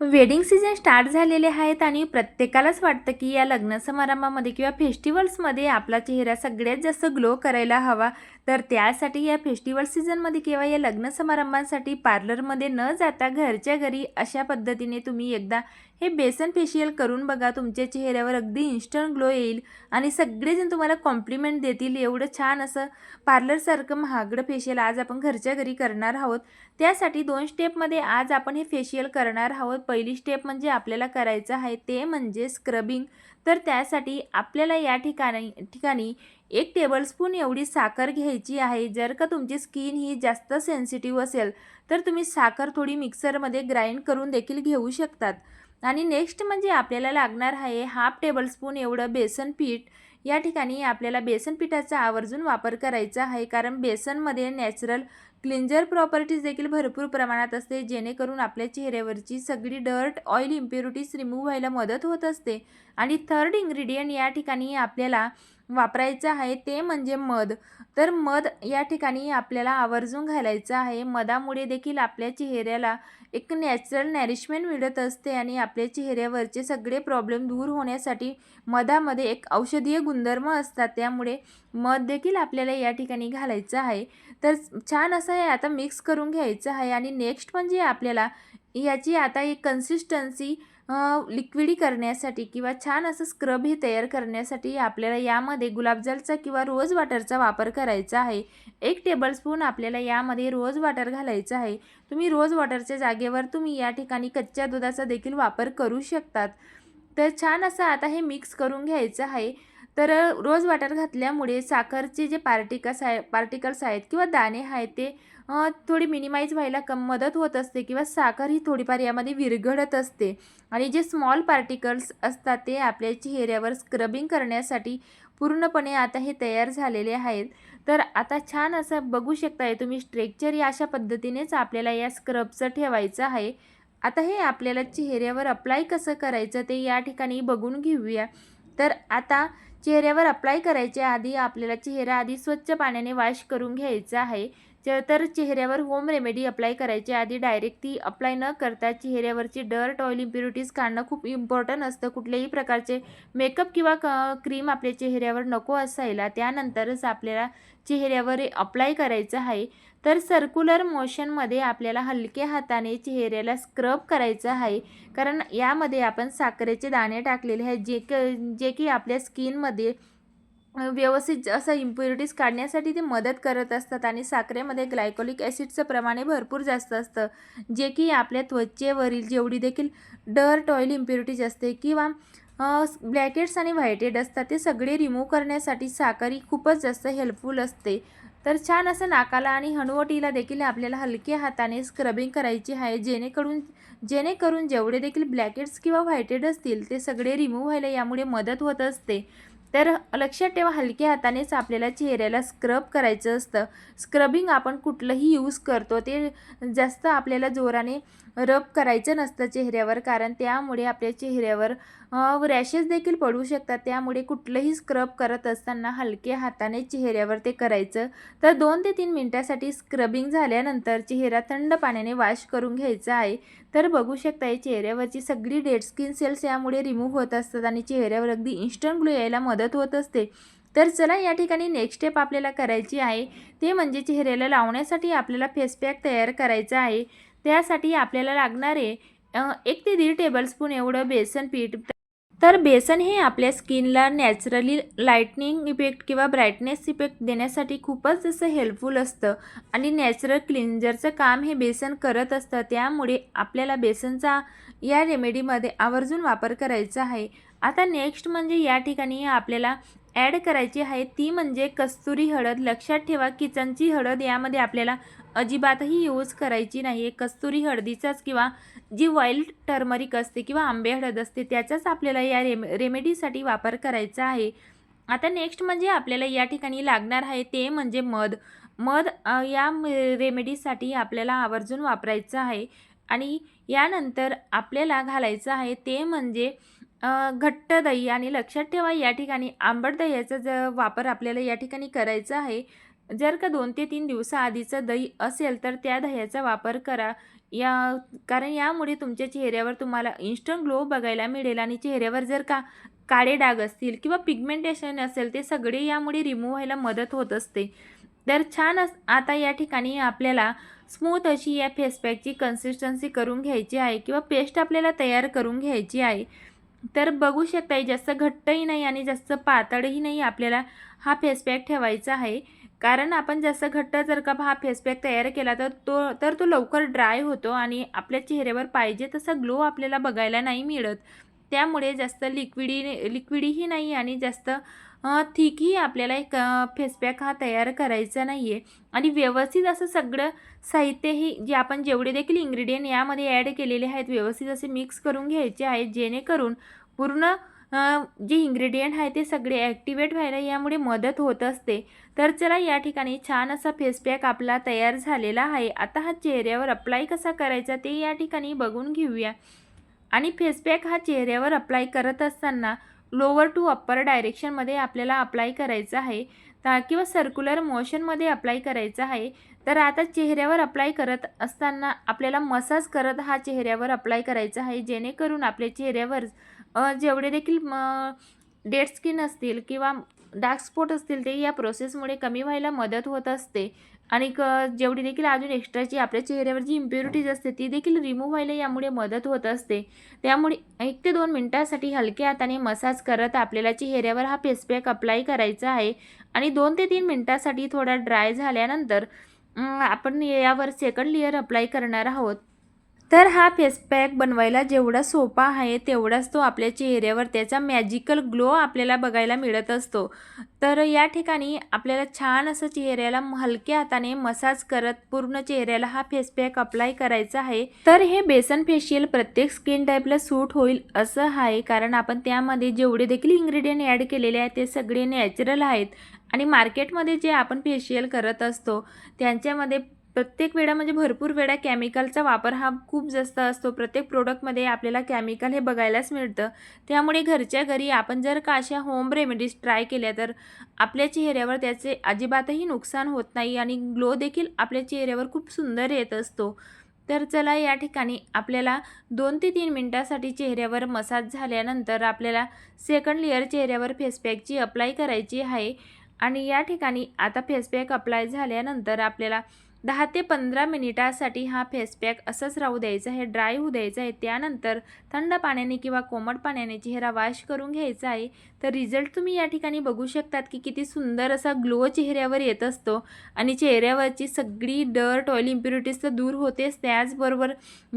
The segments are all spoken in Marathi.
वेडिंग सीझन स्टार्ट झालेले आहेत आणि प्रत्येकालाच वाटतं की या लग्न समारंभामध्ये किंवा फेस्टिवल्समध्ये आपला चेहरा सगळ्यात जास्त ग्लो करायला हवा. तर त्यासाठी या फेस्टिवल सीझनमध्ये किंवा या लग्न समारंभांसाठी पार्लरमध्ये न जाता घरच्या घरी अशा पद्धतीने तुम्ही एकदा हे बेसन फेशियल करून बघा तुमच्या चेहऱ्यावर अगदी इन्स्टंट ग्लो येईल आणि सगळेजण तुम्हाला कॉम्प्लिमेंट देतील. एवढं छान असं पार्लरसारखं महागडं फेशियल आज आपण घरच्या घरी करणार आहोत. त्यासाठी दोन स्टेपमध्ये आज आपण हे फेशियल करणार आहोत. पहिली स्टेप म्हणजे आपल्याला करायचं आहे ते म्हणजे स्क्रबिंग तर त्यासाठी आपल्याला या ठिकाणी ठिकाणी एक टेबलस्पून एवढी साखर घ्यायची आहे. जर का तुमची स्किन ही जास्त सेन्सिटिव्ह असेल तर तुम्ही साखर थोडी मिक्सरमध्ये ग्राइंड करून देखील घेऊ शकतात. आणि नेक्स्ट म्हणजे आपल्याला लागणार आहे हाफ टेबलस्पून एवढं बेसन पीठ. या ठिकाणी आपल्याला बेसन पिठाचा आवर्जून वापर करायचा आहे कारण बेसनमध्ये नॅचरल क्लिंजर प्रॉपर्टीज देखील भरपूर प्रमाणात असते जेणेकरून आपल्या चेहऱ्यावरची सगळी डर्ट ऑइल इम्प्युरिटीज रिमूव्ह व्हायला मदत होत असते. आणि थर्ड इन्ग्रेडियंट या ठिकाणी आपल्याला वापरायचं आहे ते म्हणजे मध. तर मध या ठिकाणी आपल्याला आवर्जून घालायचं आहे. मधामुळे देखील आपल्या चेहऱ्याला एक नॅचरल नॅरिशमेंट मिळत असते आणि आपल्या चेहऱ्यावरचे सगळे प्रॉब्लेम दूर होण्यासाठी मधामध्ये एक औषधीय गुणधर्म असतात. त्यामुळे मध देखील आपल्याला या ठिकाणी घालायचं आहे. तर छान असं आहे आता मिक्स करून घ्यायचं आहे आणि नेक्स्ट म्हणजे आपल्याला याची आता एक कन्सिस्टन्सी लिक्विडी करण्यासाठी किंवा छान असं स्क्रब हे तयार करण्यासाठी आपल्याला यामध्ये गुलाबजलचा किंवा रोज वॉटरचा वापर करायचा आहे. एक टेबलस्पून आपल्याला यामध्ये रोज वॉटर घालायचं आहे. तुम्ही रोज वॉटरच्या जागेवर तुम्ही या ठिकाणी कच्च्या दुधाचा देखील वापर करू शकतात. तर छान असं आता हे मिक्स करून घ्यायचं आहे. तर रोज वाटर घातल्यामुळे साखरचे जे पार्टिकल्स आहे पार्टिकल्स आहेत किंवा दाणे आहेत ते थोडी मिनिमाइज व्हायला कम मदत होत असते किंवा साखर ही थोडीफार यामध्ये विरघळत असते. आणि जे स्मॉल पार्टिकल्स असतात ते आपल्या चेहऱ्यावर स्क्रबिंग करण्यासाठी पूर्णपणे आता हे तयार झालेले आहेत. तर आता छान असं बघू शकताय तुम्ही स्ट्रेक्चर या अशा पद्धतीनेच आपल्याला या स्क्रबचं ठेवायचं आहे. आता हे आपल्याला चेहऱ्यावर अप्लाय कसं करायचं ते या ठिकाणी बघून घेऊया. तर आता चेहऱ्यावर अप्लाय करायच्या आधी आपल्याला चेहरा आधी स्वच्छ पाण्याने वॉश करून घ्यायचा आहे. च तर चेहऱ्यावर होम रेमेडी अप्लाय करायच्या आधी डायरेक्ट ती अप्लाय न करता चेहऱ्यावरची डर्ट ऑइल इम्प्युरिटीज काढणं खूप इम्पॉर्टंट असतं. कुठल्याही प्रकारचे मेकअप किंवा क क्रीम आपल्या चेहऱ्यावर नको असायला त्यानंतरच आपल्याला चेहऱ्यावर अप्लाय करायचं आहे. तर सर्क्युलर मोशनमध्ये आपल्याला हलक्या हाताने चेहऱ्याला स्क्रब करायचं आहे. कारण यामध्ये आपण साखरेचे दाणे टाकलेले आहेत जे क जे की आपल्या स्किनमध्ये व्यवस्थित असं इम्प्युरिटीज काढण्यासाठी ते मदत करत असतात आणि साखरेमध्ये ग्लायकोलिक ॲसिडचं प्रमाणे भरपूर जास्त असतं. जे की आपल्या त्वचेवरील जेवढी देखील डर्ट ऑइल इम्प्युरिटीज असते किंवा ब्लॅकेट्स आणि व्हाईटेड असतात ते सगळे रिमूव्ह करण्यासाठी साखर ही खूपच जास्त हेल्पफुल असते. तर छान असं नाकाला आणि हनुवटीला देखील आपल्याला हलक्या हाताने स्क्रबिंग करायची आहे. जेणेकरून जेणेकरून जेवढे देखील ब्लॅकेट्स किंवा व्हाईटेड असतील ते सगळे रिमूव्ह व्हायला यामुळे मदत होत असते. तर लक्षात ठेवा हलक्या हातानेच आपल्याला चेहऱ्याला स्क्रब करायचं असतं. स्क्रबिंग आपण कुठलंही यूज करतो ते जास्त आपल्याला जोराने रब करायचं नसतं चेहऱ्यावर कारण त्यामुळे आपल्या चेहऱ्यावर रॅशेस देखील पडू शकतात. त्यामुळे कुठलंही स्क्रब करत असताना हलक्या हाताने चेहऱ्यावर ते करायचं. तर दोन ते तीन मिनटासाठी स्क्रबिंग झाल्यानंतर चेहरा थंड पाण्याने वॉश करून घ्यायचा आहे. तर बघू शकता चेहऱ्यावरची सगळी डेड स्किन सेल्स यामुळे रिमूव्ह होत असतात आणि चेहऱ्यावर अगदी इन्स्टंट ग्लो यायला मदत होत असते. तर चला या ठिकाणी नेक्स्ट स्टेप आपल्याला करायची आहे. ते म्हणजे चेहऱ्याला लावण्यासाठी आपल्याला फेसपॅक तयार करायचा आहे. त्यासाठी आपल्याला लागणारे एक ते दीड टेबलस्पून एवढं बेसन पीठ. तर बेसन हे आपल्या स्किनला नॅचरली लाईटनिंग इफेक्ट किंवा ब्राईटनेस इफेक्ट देण्यासाठी खूपच असं हेल्पफुल असतं. आणि नॅचरल क्लिन्जरचं काम हे बेसन करत असतं. त्यामुळे आपल्याला बेसनचा या रेमेडीमध्ये आवर्जून वापर करायचा आहे. आता नेक्स्ट म्हणजे या ठिकाणी आपल्याला ॲड करायची आहे. ती म्हणजे कस्तुरी हळद. लक्षात ठेवा किचनची हळद यामध्ये आपल्याला अजिबातही यूज करायची नाही. आहे कस्तुरी हळदीचाच किंवा जी वाईल्ड टर्मरिक असते किंवा आंबे हळद असते त्याचाच आपल्याला या रेम रेमेडीसाठी वापर करायचा आहे. आता नेक्स्ट म्हणजे आपल्याला या ठिकाणी लागणार आहे ते म्हणजे मध. मध या रेमेडीसाठी आपल्याला आवर्जून वापरायचं आहे. आणि यानंतर आपल्याला घालायचं आहे ते म्हणजे घट्ट दही. आणि लक्षात ठेवा या ठिकाणी आंबट दह्याचा ज वापर आपल्याला या ठिकाणी करायचा आहे. जर का दोन ते तीन दिवसाआधीचं दही असेल तर त्या दह्याचा वापर करा. या कारण यामुळे तुमच्या चेहऱ्यावर तुम्हाला इन्स्टंट ग्लो बघायला मिळेल आणि चेहऱ्यावर जर का काळे डाग असतील किंवा पिगमेंटेशन असेल ते सगळे यामुळे रिमूव्ह व्हायला मदत होत असते. तर छान अस आता या ठिकाणी आपल्याला स्मूथ अशी या फेसपॅकची कन्सिस्टन्सी करून घ्यायची आहे किंवा पेस्ट आपल्याला तयार करून घ्यायची आहे. तर बघू शकताय जास्त घट्टही नाही आणि जास्त पातळही नाही आपल्याला हा फेसपॅक ठेवायचा आहे. कारण आपण जास्त घट्ट जर का हा फेसपॅक तयार केला तर तो तर तो लवकर ड्राय होतो आणि आपल्या चेहऱ्यावर पाहिजे तसा ग्लो आपल्याला बघायला नाही मिळत. त्यामुळे जास्त लिक्विडी लिक्विडीही नाही आणि जास्त थिकही आपल्याला एक फेसपॅक हा तयार करायचा नाही आहे आणि व्यवस्थित असं सगळं साहित्यही जे आपण जेवढे देखील इन्ग्रेडियंट यामध्ये ॲड केलेले आहेत व्यवस्थित असे मिक्स करून घ्यायचे आहेत जेणेकरून पूर्ण जे इन्ग्रेडियंट आहे ते सगळे ॲक्टिवेट व्हायला यामुळे मदत होत असते. तर चला या ठिकाणी छान असा फेसपॅक आपला तयार झालेला आहे. आता हा चेहऱ्यावर अप्लाय कसा करायचा ते या ठिकाणी बघून घेऊया. आणि फेसपॅक हा चेहऱ्यावर अप्लाय करत असताना लोअर टू अप्पर डायरेक्शनमध्ये आपल्याला अप्लाय करायचं आहे. ता किंवा सर्क्युलर मोशनमध्ये अप्लाय करायचं आहे. तर आता चेहऱ्यावर अप्लाय करत असताना आपल्याला मसाज करत हा चेहऱ्यावर अप्लाय करायचा आहे. जेणेकरून आपल्या चेहऱ्यावर जेवढे देखील डेड स्किन असतील किंवा डार्क स्पॉट असतील ते या प्रोसेसमुळे कमी व्हायला मदत होत असते. आणि क जेवढी देखील अजून एक्स्ट्राची आपल्या चेहऱ्यावर जी इम्प्युरिटीज असते ती देखील रिमूव्ह व्हायला यामुळे मदत होत असते. त्यामुळे एक ते दोन मिनटासाठी हलक्या हाताने मसाज करत आपल्याला चेहऱ्यावर हा फेसपॅक अप्लाय करायचा आहे. आणि दोन ते तीन मिनटासाठी थोडा ड्राय झाल्यानंतर आपण यावर सेकंड लेअर अप्लाय करणार आहोत. तर हा फेस पॅक बनवायला जेवढा सोपा आहे तेवढाच तो आपल्या चेहऱ्यावर त्याचा मॅजिकल ग्लो आपल्याला बघायला मिळत असतो. तर या ठिकाणी आपल्याला छान असं चेहऱ्याला हलक्या हाताने मसाज करत पूर्ण चेहऱ्याला हा फेस पॅक अप्लाय करायचा आहे. तर हे बेसन फेशियल प्रत्येक स्किन टाईपला सूट होईल असं आहे कारण आपण त्यामध्ये जेवढे देखील इन्ग्रेडियंट ॲड केलेले आहेत ते सगळे नॅचरल आहेत. आणि मार्केटमध्ये जे आपण फेशियल करत असतो त्यांच्यामध्ये प्रत्येक वेळा म्हणजे भरपूर वेळा केमिकलचा वापर हा खूप जास्त असतो. प्रत्येक प्रोडक्टमध्ये आपल्याला केमिकल हे बघायलाच मिळतं. त्यामुळे घरच्या घरी आपण जर का अशा होम रेमेडीज ट्राय केल्या तर आपल्या चेहऱ्यावर त्याचे अजिबातही नुकसान होत नाही आणि ग्लो देखील आपल्या चेहऱ्यावर खूप सुंदर येत असतो. तर चला या ठिकाणी आपल्याला दोन ते तीन मिनटासाठी चेहऱ्यावर मसाज झाल्यानंतर आपल्याला सेकंड लेअर चेहऱ्यावर फेसपॅकची अप्लाय करायची आहे. आणि या ठिकाणी आता फेसपॅक अप्लाय झाल्यानंतर आपल्याला दहा ते पंधरा मिनिटासाठी हा फेस पॅक असंच राहू द्यायचा आहे ड्राय होऊ द्यायचा आहे. त्यानंतर थंड पाण्याने किंवा कोमट पाण्याने चेहरा वॉश करून घ्यायचा आहे. तर रिझल्ट तुम्ही या ठिकाणी बघू शकतात की किती सुंदर असा ग्लो चेहऱ्यावर येत असतो आणि चेहऱ्यावरची सगळी डर्ट ऑइल इम्प्युरिटीज तर दूर होतेच. त्याचबरोबर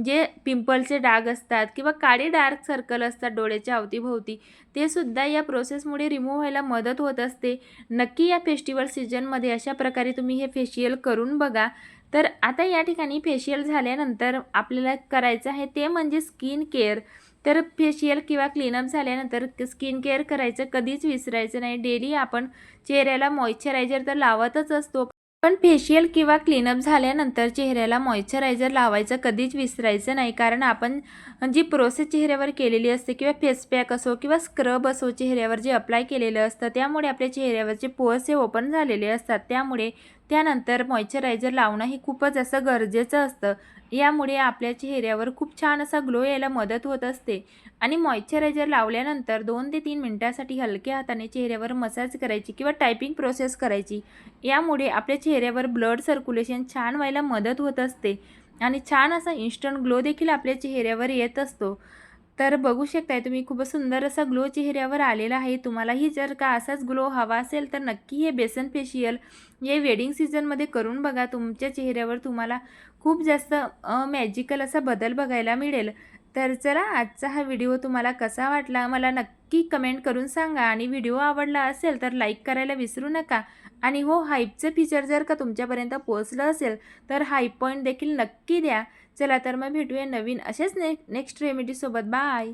जे पिंपलचे डाग असतात किंवा काळे डार्क सर्कल असतात डोळ्याच्या अवतीभोवती ते सुद्धा या प्रोसेसमुळे रिमूव्ह व्हायला मदत होत असते. नक्की या फेस्टिवल सीजनमध्ये अशा प्रकारे तुम्ही हे फेशियल करून बघा. तर आता या ठिकाणी फेशियल झाल्यानंतर आपल्याला करायचं आहे ते म्हणजे स्किन केअर तर फेशियल किंवा क्लीनअप झाल्यानंतर स्किन केअर करायचं कधीच विसरायचं नाही. डेली आपण चेहऱ्याला मॉइश्चरायझर तर लावतच असतो पण फेशियल किंवा क्लीनअप झाल्यानंतर चेहऱ्याला मॉइश्चरायझर लावायचं कधीच विसरायचं नाही. कारण आपण जी प्रोसेस चेहऱ्यावर केलेली असते किंवा फेस पॅक असो किंवा स्क्रब असो चेहऱ्यावर जे अप्लाय केलेलं असतं त्यामुळे आपल्या चेहऱ्यावरचे पोअर्स हे ओपन झालेले असतात. त्यामुळे त्यानंतर मॉइश्चरायझर लावणं हे खूपच असं गरजेचं असतं. यामुळे आपल्या चेहऱ्यावर खूप छान असा ग्लो यायला मदत होत असते. आणि मॉइश्चरायझर लावल्यानंतर दोन ते तीन मिनटासाठी हलक्या हाताने चेहऱ्यावर मसाज करायची किंवा टायपिंग प्रोसेस करायची. यामुळे आपल्या चेहऱ्यावर ब्लड सर्क्युलेशन छान व्हायला मदत होत असते. आणि छान असा इन्स्टंट ग्लो देखील आपल्या चेहऱ्यावर येत असतो. तर बघू शकताय तुम्ही खूपच सुंदर असा ग्लो चेहऱ्यावर आलेला आहे. तुम्हालाही जर का असाच ग्लो हवा असेल तर नक्की हे बेसन फेशियल हे वेडिंग सीझनमध्ये करून बघा. तुमच्या चेहऱ्यावर तुम्हाला खूप जास्त मॅजिकल असा बदल बघायला मिळेल. तर चला आजचा हा व्हिडिओ तुम्हाला कसा वाटला मला नक्की कमेंट करून सांगा. आणि व्हिडिओ आवडला असेल तर लाईक करायला विसरू नका. आणि हो हाईपचं फीचर जर का तुमच्यापर्यंत पोहोचलं असेल तर हाईप पॉईंट देखील नक्की द्या. चला तर मग भेटूया नवीन असेच ने नेक्स्ट रेमेडीसोबत बाय